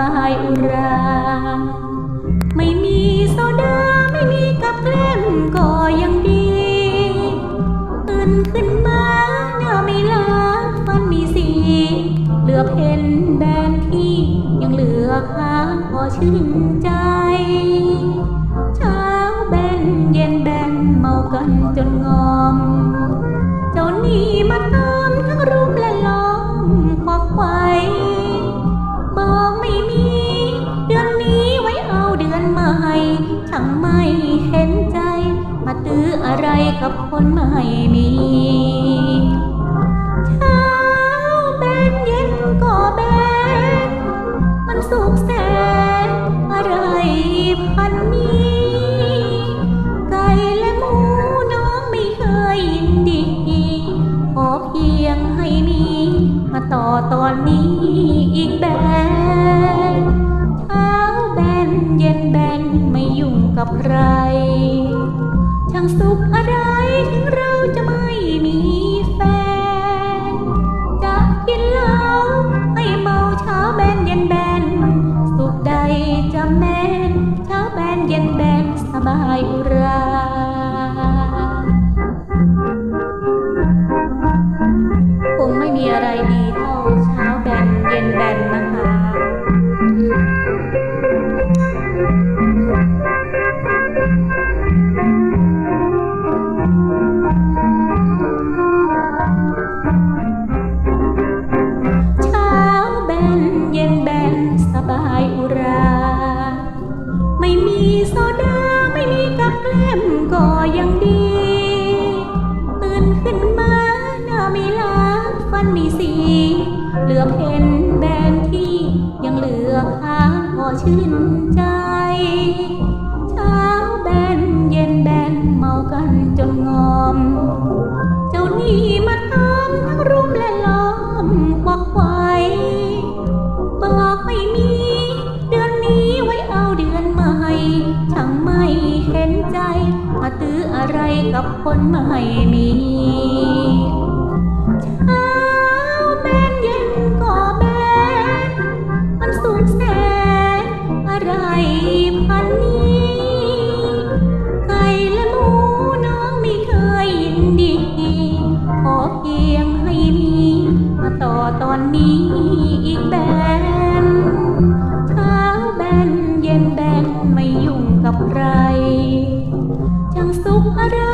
บายอุรา ไม่มีโซดาไม่มีกับแกล้มก็ยังดีตื่นขึ้นมาหน้าไม่ล้าฟันมีสีเหลือเพนแบนที่ยังเหลือค้างพอชื่น ตื้ออะไรกับคนไม่มีเช้าแบนเย็นก็แบนมันสุขแสนอะไรพันนี้ไก่และหมูน้องไม่เคยยินดี ขอเพียงให้มี มาต่อตอนนี้อีกแบนเช้าแบนเย็นแบนไม่ยุ่งกับใคร ช่างสุขอะไรถึงเราจะไม่มีแฟน จะกินเหล้าให้เมาเช้าแบนเย็นแบน สุขใดจะแม่นเช้าแบนเย็นแบนสบายอุรา ชื่นใจเช้าแบนเย็นแบนเมากันจนงอม เจ้านี่มาตามทั้งรุมและล้อมควักไว้บอกไม่มี เดือนนี้ไว้เอาเดือนใหม่ช่างไม่เห็นใจ มาตื้ออะไรกับคนไม่มี อะไรพันนี้ไก่และหมูน้องไม่เคยยินดี ขอเพียงให้มีมาต่อตอนนี้อีกแบนเาแบนเย็นแบนไม่ยุ่งกับใครจังสุขอะไร